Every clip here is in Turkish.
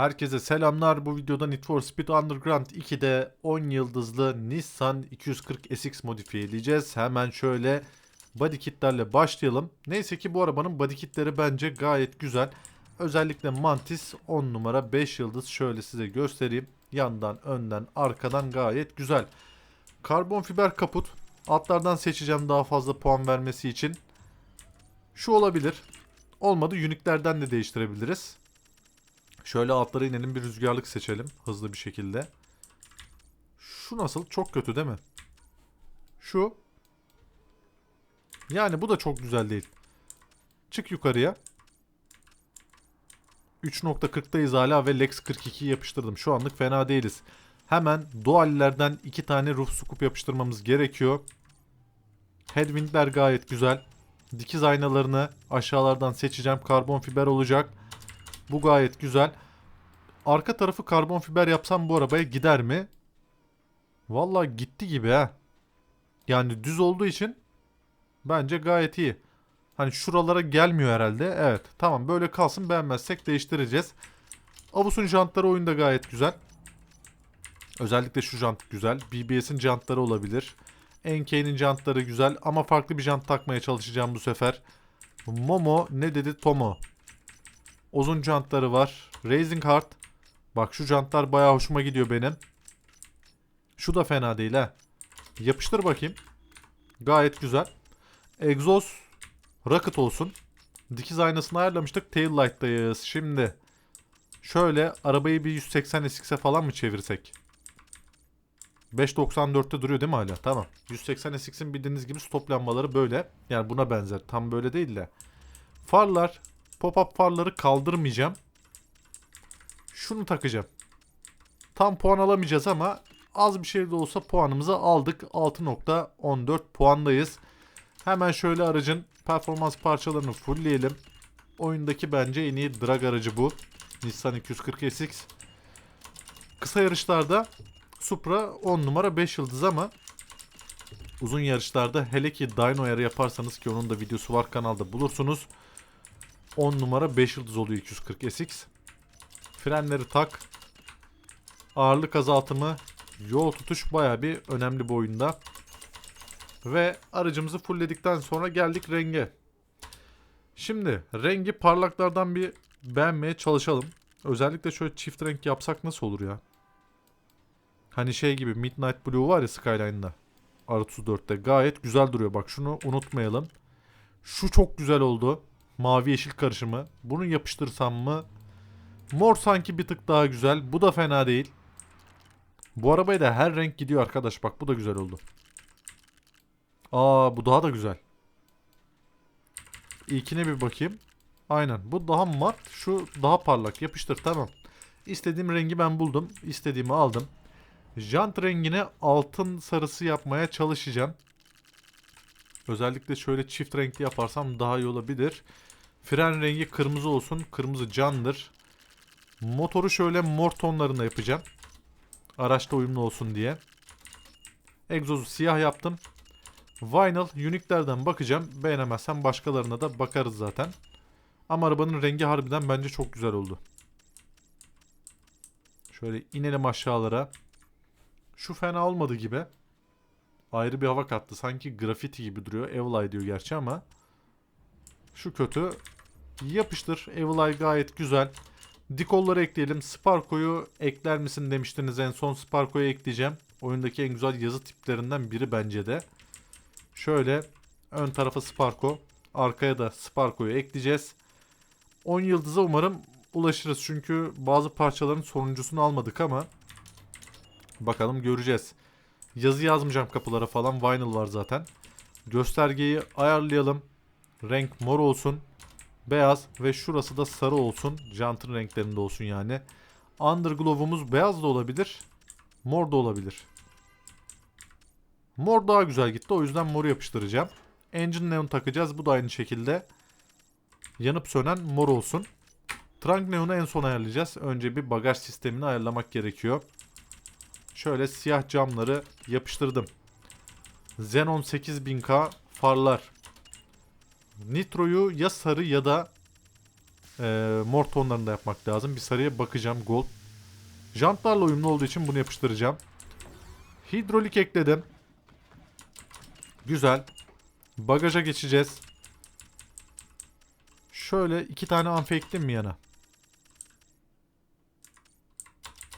Herkese selamlar. Bu videoda Need for Speed Underground 2'de 10 yıldızlı Nissan 240 SX modifiye edeceğiz. Hemen şöyle body kitlerle başlayalım. Neyse ki bu arabanın body kitleri bence gayet güzel. Özellikle Mantis 10 numara 5 yıldız. Şöyle size göstereyim. Yandan, önden, arkadan gayet güzel. Karbon fiber kaput. Altlardan seçeceğim daha fazla puan vermesi için. Şu olabilir. Olmadı Unique'lerden de değiştirebiliriz. Şöyle altlara inelim bir rüzgarlık seçelim hızlı bir şekilde. Şu nasıl? Çok kötü değil mi? Şu. Yani bu da çok güzel değil. Çık yukarıya. 3.40'dayız hala ve Lex 42'yi yapıştırdım. Şu anlık fena değiliz. Hemen duallerden iki tane roof scoop yapıştırmamız gerekiyor. Headwindler gayet güzel. Dikiz aynalarını aşağılardan seçeceğim. Karbon fiber olacak. Bu gayet güzel. Arka tarafı karbon fiber yapsam bu arabaya gider mi? Vallahi gitti gibi ha. Yani düz olduğu için bence gayet iyi. Hani şuralara gelmiyor herhalde. Evet. Tamam böyle kalsın beğenmezsek değiştireceğiz. Avus'un jantları oyunda gayet güzel. Özellikle şu jant güzel. BBS'in jantları olabilir. NK'nin jantları güzel ama farklı bir jant takmaya çalışacağım bu sefer. Momo ne dedi Tomo. Uzun jantları var. Racing Heart. Bak şu jantlar bayağı hoşuma gidiyor benim. Şu da fena değil ha. Yapıştır bakayım. Gayet güzel. Egzoz Rocket olsun. Dikiz aynasını ayarlamıştık. Tail light'tayız. Şimdi şöyle arabayı bir 180 SX'e falan mı çevirsek? 5.94'te duruyor değil mi hala? Tamam. 180 SX'in bildiğiniz gibi stop lambaları böyle. Yani buna benzer. Tam böyle değil de. Farlar. Pop-up farları kaldırmayacağım. Şunu takacağım. Tam puan alamayacağız ama az bir şey de olsa puanımızı aldık. 6.14 puandayız. Hemen şöyle aracın performans parçalarını fullleyelim. Oyundaki bence en iyi drag aracı bu. Nissan 240 SX. Kısa yarışlarda Supra 10 numara 5 yıldız ama uzun yarışlarda hele ki dyno ayarı yaparsanız ki onun da videosu var kanalda bulursunuz. 10 numara 5 yıldız oluyor 240 SX. Frenleri tak. Ağırlık azaltımı, yol tutuş baya bir önemli bu oyunda. Ve aracımızı fullledikten sonra geldik renge. Şimdi rengi parlaklardan bir beğenmeye çalışalım. Özellikle şöyle çift renk yapsak nasıl olur ya? Hani şey gibi Midnight Blue var ya Skyline'da. R34'te gayet güzel duruyor. Bak şunu unutmayalım. Şu çok güzel oldu. Mavi yeşil karışımı. Bunu yapıştırsam mı? Mor sanki bir tık daha güzel. Bu da fena değil. Bu arabaya da her renk gidiyor arkadaş. Bak bu da güzel oldu. Aa bu daha da güzel. İlkine bir bakayım. Aynen. Bu daha mat. Şu daha parlak. Yapıştır tamam. İstediğim rengi ben buldum. İstediğimi aldım. Jant rengine altın sarısı yapmaya çalışacağım. Özellikle şöyle çift renkli yaparsam daha iyi olabilir. Fren rengi kırmızı olsun. Kırmızı candır. Motoru şöyle mor tonlarında yapacağım. Araçla uyumlu olsun diye. Egzozu siyah yaptım. Vinyl Unique'lerden bakacağım. Beğenemezsem başkalarına da bakarız zaten. Ama arabanın rengi harbiden bence çok güzel oldu. Şöyle inelim aşağılara. Şu fena olmadı gibi. Ayrı bir hava kattı. Sanki grafiti gibi duruyor. Evil Eye diyor gerçi ama. Şu kötü. Yapıştır. Evil Eye gayet güzel. Dikolları ekleyelim. Sparko'yu ekler misin demiştiniz. En son Sparko'yu ekleyeceğim. Oyundaki en güzel yazı tiplerinden biri bence de. Şöyle ön tarafa Sparko. Arkaya da Sparko'yu ekleyeceğiz. 10 yıldıza umarım ulaşırız. Çünkü bazı parçaların sonuncusunu almadık ama bakalım göreceğiz. Yazı yazmayacağım kapılara falan. Vinyl var zaten. Göstergeyi ayarlayalım. Renk mor olsun. Beyaz ve şurası da sarı olsun. Jantın renklerinde olsun yani. Underglove'umuz beyaz da olabilir. Mor da olabilir. Mor daha güzel gitti. O yüzden moru yapıştıracağım. Engine neon takacağız. Bu da aynı şekilde. Yanıp sönen mor olsun. Trunk neon'u en son ayarlayacağız. Önce bir bagaj sistemini ayarlamak gerekiyor. Şöyle siyah camları yapıştırdım. Xenon 8000K farlar. Nitro'yu ya sarı ya da Ee, mor tonlarını da yapmak lazım. Bir sarıya bakacağım. Gold. Jantlarla uyumlu olduğu için bunu yapıştıracağım. Hidrolik ekledim. Güzel. Bagaja geçeceğiz. Şöyle iki tane amfi ekledim mi yana?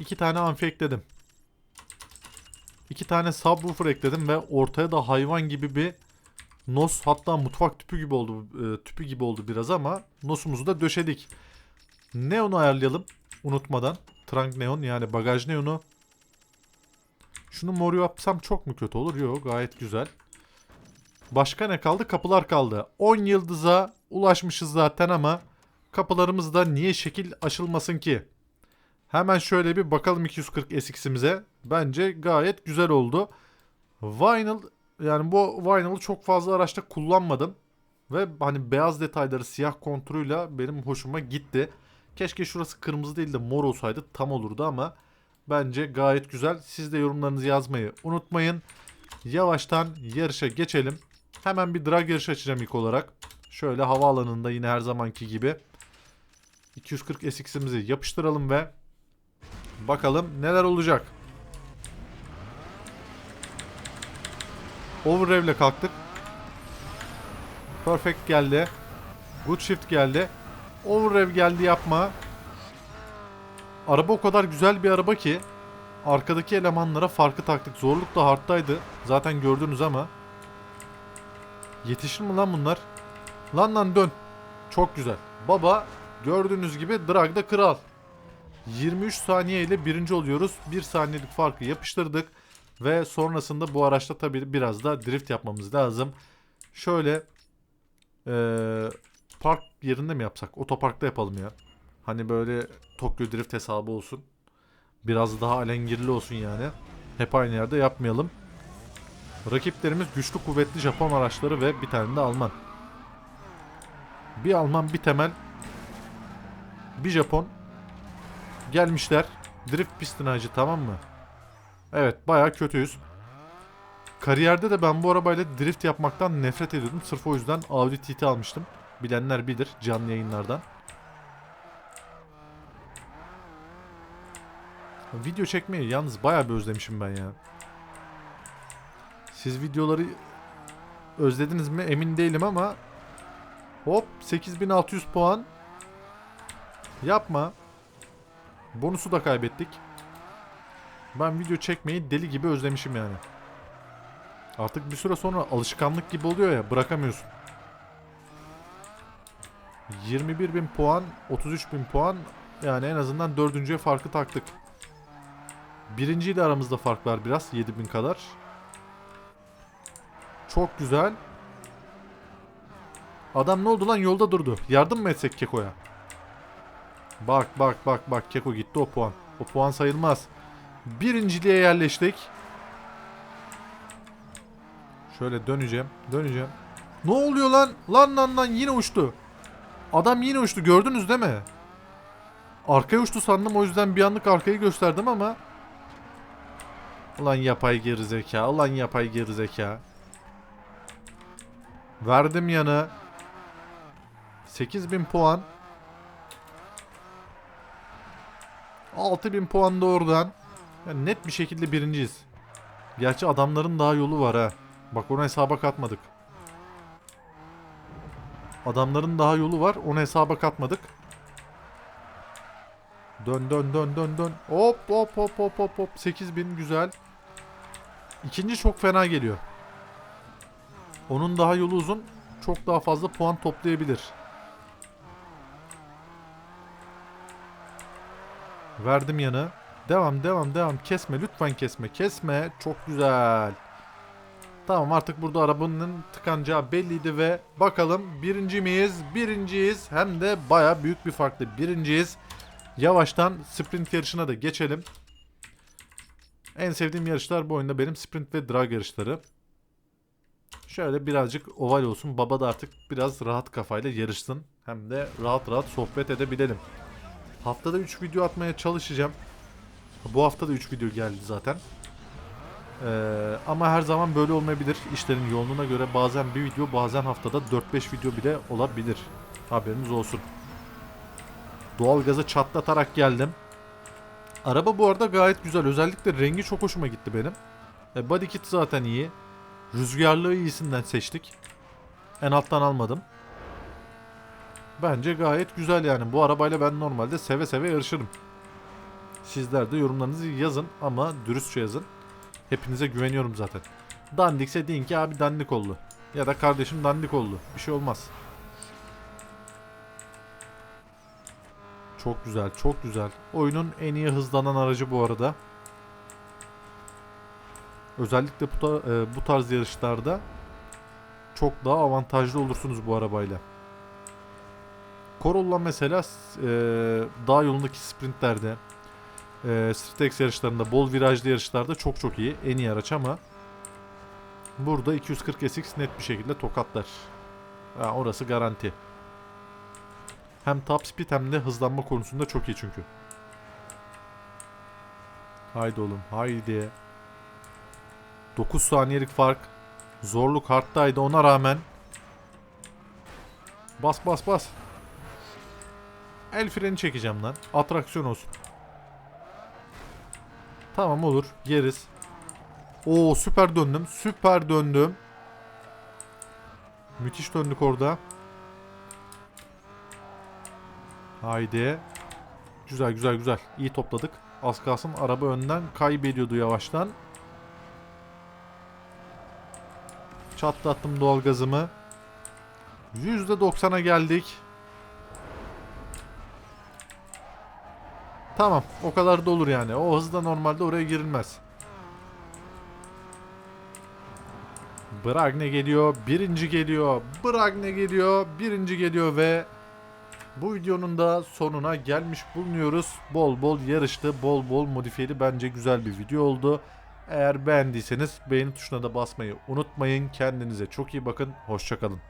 İki tane amfi ekledim. İki tane subwoofer ekledim ve ortaya da hayvan gibi bir nos hatta mutfak tüpü gibi oldu e, tüpü gibi oldu biraz ama nosumuzu da döşedik. Neon'u ayarlayalım unutmadan. Trunk neon yani bagaj neonu. Şunu mor yapsam çok mu kötü olur? Yok gayet güzel. Başka ne kaldı? Kapılar kaldı. 10 yıldıza ulaşmışız zaten ama kapılarımızda niye şekil aşılmasın ki? Hemen şöyle bir bakalım 240 SX'imize. Bence gayet güzel oldu. Vinyl yani bu vinyl'ı çok fazla araçta kullanmadım. Ve hani beyaz detayları siyah konturuyla benim hoşuma gitti. Keşke şurası kırmızı değil de mor olsaydı tam olurdu ama bence gayet güzel. Siz de yorumlarınızı yazmayı unutmayın. Yavaştan yarışa geçelim. Hemen bir drag yarışı açacağım ilk olarak. Şöyle havaalanında yine her zamanki gibi 240 SX'imizi yapıştıralım ve bakalım neler olacak. Overrev ile kalktık. Perfect geldi. Good shift geldi. Overrev geldi yapma. Araba o kadar güzel bir araba ki arkadaki elemanlara farkı taktık. Zorluk da hardtaydı. Zaten gördünüz ama. Yetişir mi lan bunlar? Lan lan dön. Çok güzel. Baba gördüğünüz gibi dragda kral. 23 saniye ile birinci oluyoruz. 1 saniyelik farkı yapıştırdık. Ve sonrasında bu araçta tabii biraz da drift yapmamız lazım. Şöyle ee, park yerinde mi yapsak? Otoparkta yapalım ya. Hani böyle Tokyo Drift hesabı olsun. Biraz daha alengirli olsun yani. Hep aynı yerde yapmayalım. Rakiplerimiz güçlü kuvvetli Japon araçları ve bir tane de Alman. Bir Alman bir temel. Bir Japon. Gelmişler. Drift pistinacı tamam mı? Evet baya kötüyüz. Kariyerde de ben bu arabayla drift yapmaktan nefret ediyordum. Sırf o yüzden Audi TT almıştım. Bilenler bilir canlı yayınlardan. Video çekmeyi yalnız bayağı bir özlemişim ben ya. Siz videoları özlediniz mi emin değilim ama hop 8600 puan yapma bonusu da kaybettik ben video çekmeyi deli gibi özlemişim yani artık bir süre sonra alışkanlık gibi oluyor ya bırakamıyorsun 21.000 puan 33.000 puan yani en azından dördüncüye farkı taktık birinciyle aramızda fark var biraz 7000 kadar çok güzel. Adam ne oldu lan yolda durdu. Yardım mı etsek Keko'ya? Bak bak bak bak Keko gitti o puan. O puan sayılmaz. Birinciliğe yerleştik. Şöyle döneceğim. Döneceğim. Ne oluyor lan? Lan lan lan yine uçtu. Adam yine uçtu gördünüz değil mi? Arkaya uçtu sandım o yüzden bir anlık arkayı gösterdim ama. Ulan yapay gerizeka. Ulan yapay gerizeka. Verdim yanı. 8000 puan. 6000 puan da oradan. Yani net bir şekilde birinciyiz. Gerçi adamların daha yolu var ha. Bak onu hesaba katmadık. Adamların daha yolu var. Onu hesaba katmadık. Dön dön dön dön dön. Hop hop hop hop hop hop. 8000 güzel. İkinci çok fena geliyor. Onun daha yolu uzun. Çok daha fazla puan toplayabilir. Verdim yanı. Devam devam devam. Kesme lütfen kesme. Kesme. Çok güzel. Tamam artık burada arabanın tıkanacağı belliydi ve bakalım birinci miyiz? Birinciyiz. Hem de baya büyük bir farklı birinciyiz. Yavaştan sprint yarışına da geçelim. En sevdiğim yarışlar bu oyunda benim sprint ve drag yarışları. Şöyle birazcık oval olsun. Baba da artık biraz rahat kafayla yarışsın. Hem de rahat rahat sohbet edebilelim. Haftada 3 video atmaya çalışacağım. Bu hafta da 3 video geldi zaten. Ee, ama her zaman böyle olmayabilir. İşlerin yoğunluğuna göre bazen bir video bazen haftada 4-5 video bile olabilir. Haberiniz olsun. Doğalgazı çatlatarak geldim. Araba bu arada gayet güzel. Özellikle rengi çok hoşuma gitti benim. E, body kit zaten iyi. Rüzgarlığı iyisinden seçtik. En alttan almadım. Bence gayet güzel yani. Bu arabayla ben normalde seve seve yarışırım. Sizler de yorumlarınızı yazın ama dürüstçe yazın. Hepinize güveniyorum zaten. Dandikse deyin ki abi dandik oldu. Ya da kardeşim dandik oldu. Bir şey olmaz. Çok güzel, çok güzel. Oyunun en iyi hızlanan aracı bu arada. Özellikle bu, ta- e, bu tarz yarışlarda çok daha avantajlı olursunuz bu arabayla. Corolla mesela e, dağ yolundaki sprintlerde, e, Street X yarışlarında, bol virajlı yarışlarda çok çok iyi. En iyi araç ama burada 240 SX net bir şekilde tokatlar. Ha, orası garanti. Hem top speed hem de hızlanma konusunda çok iyi çünkü. Haydi oğlum haydi. 9 saniyelik fark. Zorluk hardtaydı ona rağmen. Bas bas bas. El freni çekeceğim lan. Atraksiyon olsun. Tamam olur. Yeriz. Oo süper döndüm. Süper döndüm. Müthiş döndük orada. Haydi. Güzel güzel güzel. İyi topladık. Az kalsın araba önden kaybediyordu yavaştan. Çatlattım doğalgazımı. %90'a geldik. Tamam. O kadar da olur yani. O hızda normalde oraya girilmez. Bragne geliyor. Birinci geliyor. Bragne geliyor. Birinci geliyor ve bu videonun da sonuna gelmiş bulunuyoruz. Bol bol yarıştı. Bol bol modifiyeli bence güzel bir video oldu. Eğer beğendiyseniz beğeni tuşuna da basmayı unutmayın. Kendinize çok iyi bakın. Hoşçakalın.